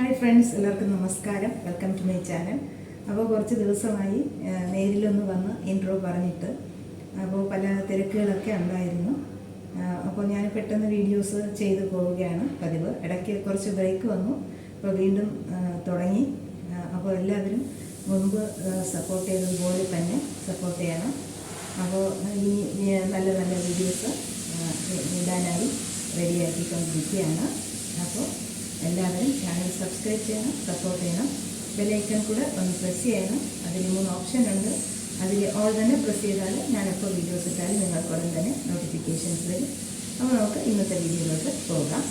Hi friends എല്ലാവർക്കും നമസ്കാരം. Welcome to my channel അപ്പോൾ കുറച്ച് ദിവസമായി നേരിലൊന്ന് വന്ന് ഇൻട്രോ പറഞ്ഞിട്ട് അപ്പോൾ പല തിരക്കുകളൊക്കെ ഉണ്ടായിരുന്നു. അപ്പോൾ ഞാൻ പെട്ടെന്ന് വീഡിയോസ് ചെയ്തു പോവുകയാണ് പതിവ്. ഇടയ്ക്ക് കുറച്ച് ബ്രേക്ക് വന്നു. അപ്പോൾ വീണ്ടും തുടങ്ങി. അപ്പോൾ എല്ലാവരും മുൻപ് സപ്പോർട്ട് ചെയ്തതുപോലെ തന്നെ സപ്പോർട്ട് ചെയ്യണം. അപ്പോൾ ഇനി നല്ല നല്ല വീഡിയോസ് ഇടാനായി റെഡിയാക്കിക്കൊണ്ടിരിക്കുകയാണ് അപ്പോൾ എല്ലാവരും ചാനൽ സബ്സ്ക്രൈബ് ചെയ്യണം സപ്പോർട്ട് ചെയ്യണം. ബെലൈക്കൺ കൂടെ ഒന്ന് പ്രസ് ചെയ്യണം. അതിൽ മൂന്ന് ഓപ്ഷൻ ഉണ്ട്. അതിൽ ഓൾ തന്നെ പ്രസ് ചെയ്താൽ ഞാൻ എപ്പോൾ വീഡിയോസ് ഇട്ടാലും നിങ്ങൾക്ക് ഉടൻ തന്നെ നോട്ടിഫിക്കേഷൻസ് വരും. അപ്പോൾ നമുക്ക് ഇന്നത്തെ വീഡിയോയിലോട്ട് പോകാം.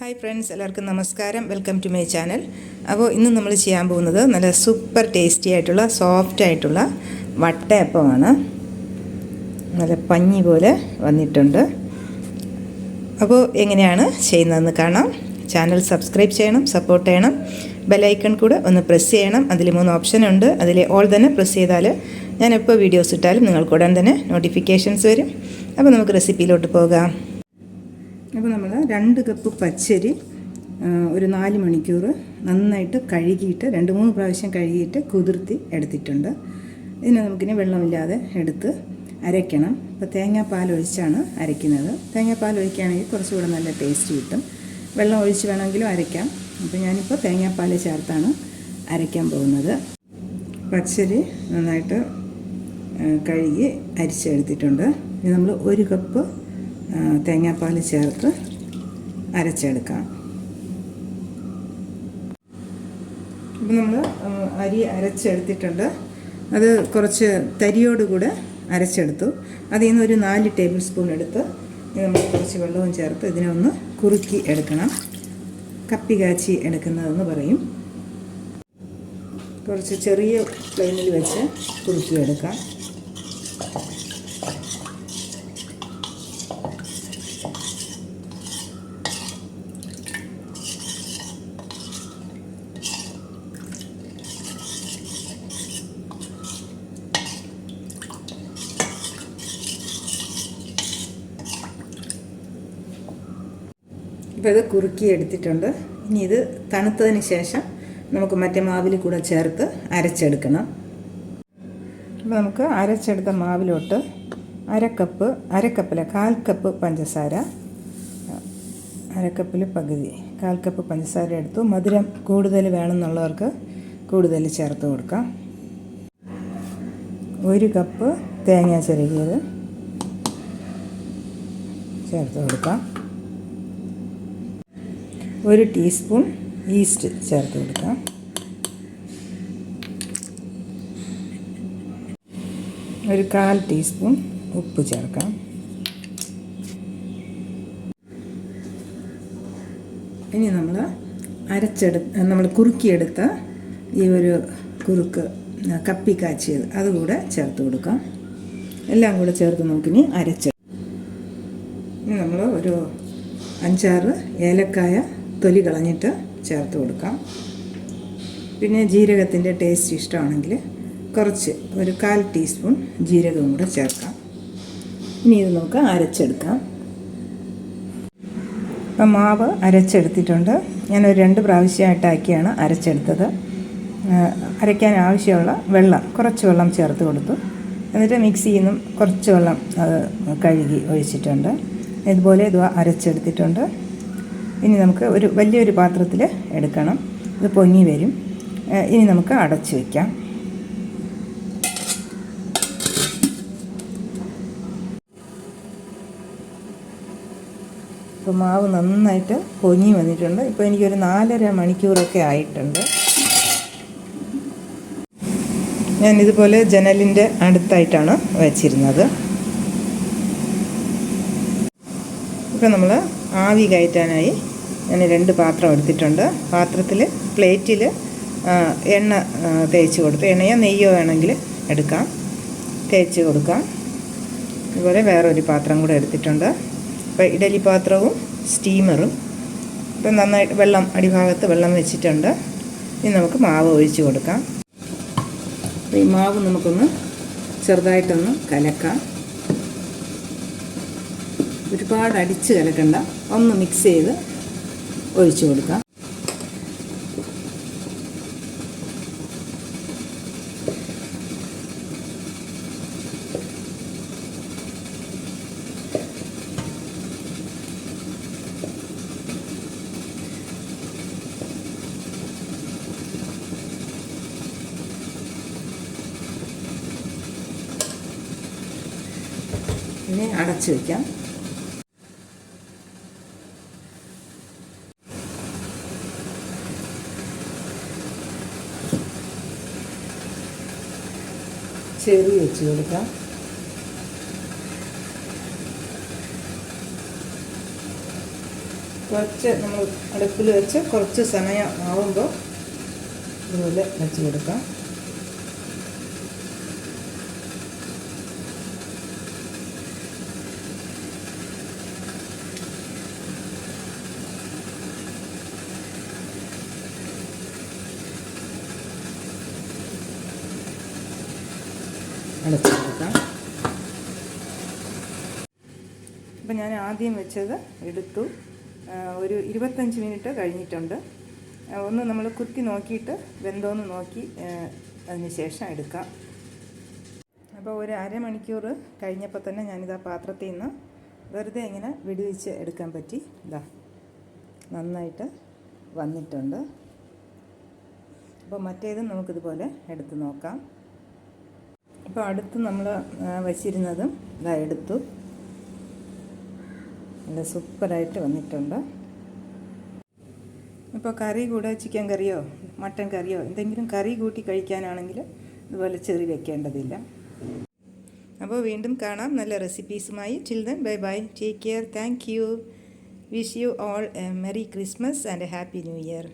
ഹായ് ഫ്രണ്ട്സ് എല്ലാവർക്കും നമസ്കാരം. വെൽക്കം ടു മൈ ചാനൽ അപ്പോൾ ഇന്ന് നമ്മൾ ചെയ്യാൻ പോകുന്നത് നല്ല സൂപ്പർ ടേസ്റ്റി ആയിട്ടുള്ള സോഫ്റ്റ് ആയിട്ടുള്ള വട്ടയപ്പമാണ് നല്ല പഞ്ഞി പോലെ വന്നിട്ടുണ്ട്. അപ്പോൾ എങ്ങനെയാണ് ചെയ്യുന്നതെന്ന് കാണാം. ചാനൽ സബ്സ്ക്രൈബ് ചെയ്യണം സപ്പോർട്ട് ചെയ്യണം. ബെലൈക്കൺ കൂടെ ഒന്ന് പ്രസ് ചെയ്യണം. അതിൽ മൂന്ന് ഓപ്ഷൻ ഉണ്ട്. അതിൽ ഓൾ തന്നെ പ്രസ് ചെയ്താൽ ഞാൻ എപ്പോൾ വീഡിയോസ് ഇട്ടാലും നിങ്ങൾക്ക് ഉടൻ തന്നെ നോട്ടിഫിക്കേഷൻസ് വരും. അപ്പോൾ നമുക്ക് റെസിപ്പിയിലോട്ട് പോകാം. അപ്പോൾ നമ്മൾ രണ്ട് കപ്പ് പച്ചരി ഒരു നാല് മണിക്കൂർ നന്നായിട്ട് കഴുകിയിട്ട് രണ്ട് മൂന്ന് പ്രാവശ്യം കഴുകിയിട്ട് കുതിർത്തി എടുത്തിട്ടുണ്ട്. ഇതിനെ നമുക്കിനി വെള്ളമില്ലാതെ എടുത്ത് അരയ്ക്കണം. അപ്പോൾ തേങ്ങാപ്പാൽ ഒഴിച്ചാണ് അരയ്ക്കുന്നത്. തേങ്ങാപ്പാൽ ഒഴിക്കുകയാണെങ്കിൽ കുറച്ചുകൂടെ നല്ല ടേസ്റ്റ് കിട്ടും. വെള്ളം ഒഴിച്ച് വേണമെങ്കിലും അരയ്ക്കാം. അപ്പോൾ ഞാനിപ്പോൾ തേങ്ങാപ്പാൽ ചേർത്താണ് അരയ്ക്കാൻ പോകുന്നത്. പച്ചരി നന്നായിട്ട് കഴുകി അരിച്ചെടുത്തിട്ടുണ്ട്. ഇനി നമ്മൾ ഒരു കപ്പ് തേങ്ങാപ്പാൽ ചേർത്ത് അരച്ചെടുക്കാം. ഇപ്പം നമ്മൾ അരി അരച്ചെടുത്തിട്ടുണ്ട്. അത് കുറച്ച് തരിയോടുകൂടെ അരച്ചെടുത്തു. അതിൽ നിന്ന് ഒരു നാല് ടേബിൾ സ്പൂൺ എടുത്ത് നമ്മൾ കുറച്ച് വെള്ളവും ചേർത്ത് ഇതിനെ ഒന്ന് കുറുക്കി എടുക്കണം. കപ്പി കാച്ചി എടുക്കുന്നതെന്ന് പറയും. കുറച്ച് ചെറിയ ഫ്ലെയിമിൽ വെച്ച് കുറുക്കിയെടുക്കാം. ഇപ്പോൾ ഇത് കുറുക്കി എടുത്തിട്ടുണ്ട്. ഇനി ഇത് തണുത്തതിന് ശേഷം നമുക്ക് മറ്റേ മാവിൽ കൂടെ ചേർത്ത് അരച്ചെടുക്കണം. അപ്പോൾ നമുക്ക് അരച്ചെടുത്ത മാവിലോട്ട് അരക്കപ്പ് അരക്കപ്പില കാൽ കപ്പ് പഞ്ചസാര അരക്കപ്പിൽ പകുതി. കാൽ കപ്പ് പഞ്ചസാര എടുത്തു. മധുരം കൂടുതൽ വേണമെന്നുള്ളവർക്ക് കൂടുതൽ ചേർത്ത് കൊടുക്കാം. ഒരു കപ്പ് തേങ്ങ ചിരകിയത് ചേർത്ത് കൊടുക്കാം. ഒരു ടീസ്പൂൺ ഈസ്റ്റ് ചേർത്ത് കൊടുക്കാം. ഒരു കാൽ ടീസ്പൂൺ ഉപ്പ് ചേർക്കാം. ഇനി നമ്മൾ അരച്ചെടു നമ്മൾ കുറുക്കിയെടുത്ത ഈ ഒരു കുറുക്ക് കപ്പി കാച്ചിയത് അതുകൂടെ ചേർത്ത് കൊടുക്കാം. എല്ലാം കൂടെ ചേർത്ത് നോക്കിനി അരച്ചെടുക്കാം ഇനി നമ്മൾ ഒരു അഞ്ചാറ് ഏലക്കായ തൊലി കളഞ്ഞിട്ട് ചേർത്ത് കൊടുക്കാം. പിന്നെ ജീരകത്തിന്റെ ടേസ്റ്റ് ഇഷ്ടമാണെങ്കിൽ കുറച്ച് ഒരു കാൽ ടീസ്പൂൺ ജീരകവും കൂടെ ചേർക്കാം. ഇനി ഇത് നമുക്ക് അരച്ചെടുക്കാം. ഇപ്പം മാവ് അരച്ചെടുത്തിട്ടുണ്ട്. ഞാനൊരു രണ്ട് പ്രാവശ്യമായിട്ടാക്കിയാണ് അരച്ചെടുത്തത്. അരയ്ക്കാൻ ആവശ്യമുള്ള വെള്ളം കുറച്ച് വെള്ളം ചേർത്ത് കൊടുത്തു. എന്നിട്ട് മിക്സിയിൽ നിന്നും കുറച്ച് വെള്ളം അത് കഴുകി ഒഴിച്ചിട്ടുണ്ട്. ഇതുപോലെ ഇത് അരച്ചെടുത്തിട്ടുണ്ട്. ഇനി നമുക്ക് ഒരു വലിയൊരു പാത്രത്തിൽ എടുക്കണം. ഇത് പൊങ്ങി വരും. ഇനി നമുക്ക് അടച്ചു വയ്ക്കാം ഇപ്പോൾ മാവ് നന്നായിട്ട് പൊങ്ങി വന്നിട്ടുണ്ട്. ഇപ്പോൾ എനിക്കൊരു നാലര മണിക്കൂറൊക്കെ ആയിട്ടുണ്ട്. ഞാൻ ഇതുപോലെ ജനലിന്റെ അടുത്തായിട്ടാണ് വെച്ചിരുന്നത്. ഇപ്പം നമ്മൾ ആവി കയറ്റാനായി ഞാൻ രണ്ട് പാത്രം എടുത്തിട്ടുണ്ട്. പാത്രത്തിൽ പ്ലേറ്റിൽ എണ്ണ തേച്ച് കൊടുത്ത് എണ്ണയോ നെയ്യോ വേണമെങ്കിൽ എടുക്കാം. തേച്ച് കൊടുക്കാം. അതുപോലെ വേറൊരു പാത്രം കൂടെ എടുത്തിട്ടുണ്ട്. അപ്പോൾ ഇഡലി പാത്രവും സ്റ്റീമറും. ഇപ്പം നന്നായിട്ട് വെള്ളം അടിഭാഗത്ത് വെള്ളം വെച്ചിട്ടുണ്ട്. ഇനി നമുക്ക് മാവ് ഒഴിച്ചു കൊടുക്കാം. ഈ മാവ് നമുക്കൊന്ന് ചെറുതായിട്ടൊന്ന് കലക്കാം. ഒരുപാട് അടിച്ച് കലക്കണ്ട. ഒന്ന് മിക്സ് ചെയ്ത് ഒഴിച്ചു കൊടുക്കാം. ഇനി അടച്ചു വയ്ക്കാം ചെറി വെച്ച് കൊടുക്കാം. കുറച്ച് നമ്മൾ അടുപ്പിൽ വെച്ച് കുറച്ച് സമയം ആവുമ്പോൾ ഇതുപോലെ വെച്ച് കൊടുക്കാം. അടച്ചു കൊടുക്കാം അപ്പം ഞാൻ ആദ്യം വെച്ചത് എടുത്തു. ഒരു ഇരുപത്തഞ്ച് മിനിറ്റ് കഴിഞ്ഞിട്ടുണ്ട്. ഒന്ന് നമ്മൾ കുത്തി നോക്കിയിട്ട് വെന്തോന്ന് നോക്കി അതിന് ശേഷം എടുക്കാം. അപ്പോൾ ഒരു അരമണിക്കൂർ കഴിഞ്ഞപ്പോൾ തന്നെ ഞാനിതാ പാത്രത്തിൽ നിന്ന് വെറുതെ ഇങ്ങനെ വിടുവിച്ച് എടുക്കാൻ പറ്റി. ഇതാ നന്നായിട്ട് വന്നിട്ടുണ്ട്. അപ്പോൾ മറ്റേതും നമുക്കിതുപോലെ എടുത്ത് നോക്കാം. ഇപ്പോൾ അടുത്ത് നമ്മൾ വച്ചിരുന്നതും ഇതാ എടുത്തു. നല്ല സൂപ്പറായിട്ട് വന്നിട്ടുണ്ട്. ഇപ്പോൾ കറി കൂടെ ചിക്കൻ കറിയോ മട്ടൻ കറിയോ എന്തെങ്കിലും കറി കൂട്ടി കഴിക്കാനാണെങ്കിൽ ഇതുപോലെ ചെറി വെക്കേണ്ടതില്ല. അപ്പോൾ വീണ്ടും കാണാം. നല്ല റെസിപ്പീസുമായി chill then bye bye take care thank you wish you all a merry Christmas and happy new year